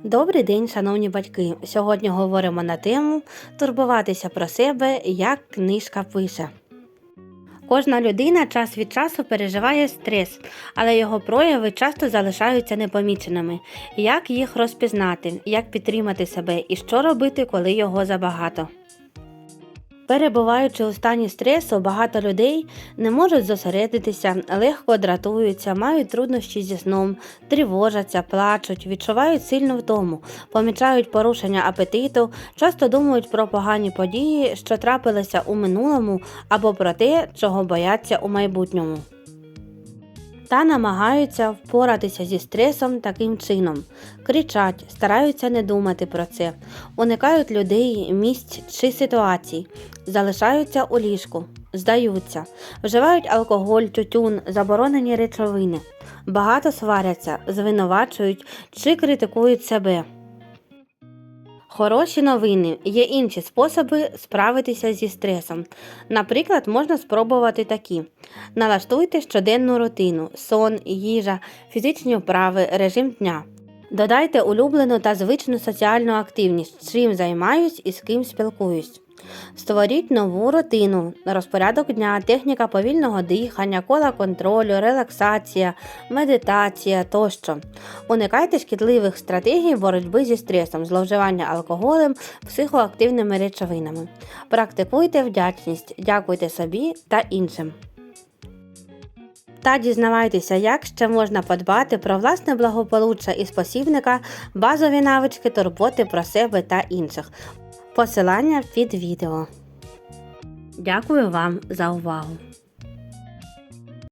Добрий день, шановні батьки. Сьогодні говоримо на тему турбуватися про себе, як книжка пише. Кожна людина час від часу переживає стрес, але його прояви часто залишаються непоміченими. Як їх розпізнати, як підтримати себе і що робити, коли його забагато. Перебуваючи у стані стресу, багато людей не можуть зосередитися, легко дратуються, мають труднощі зі сном, тривожаться, плачуть, відчувають сильну втому, помічають порушення апетиту, часто думають про погані події, що трапилися у минулому, або про те, чого бояться у майбутньому. Та намагаються впоратися зі стресом таким чином: кричать, стараються не думати про це, уникають людей, місць чи ситуацій, залишаються у ліжку, здаються, вживають алкоголь, тютюн, заборонені речовини, багато сваряться, звинувачують чи критикують себе. Хороші новини є інші способи справитися зі стресом. Наприклад, можна спробувати такі: налаштуйте щоденну рутину, сон, їжа, фізичні вправи, режим дня. Додайте улюблену та звичну соціальну активність, чим займаюсь і з ким спілкуюсь. Створіть нову рутину, розпорядок дня, техніка повільного дихання, кола контролю, релаксація, медитація тощо. Уникайте шкідливих стратегій боротьби зі стресом, зловживання алкоголем, психоактивними речовинами. Практикуйте вдячність, дякуйте собі та іншим. Та дізнавайтеся, як ще можна подбати про власне благополуччя і спосібника, базові навички турботи про себе та інших. Посилання під відео. Дякую вам за увагу!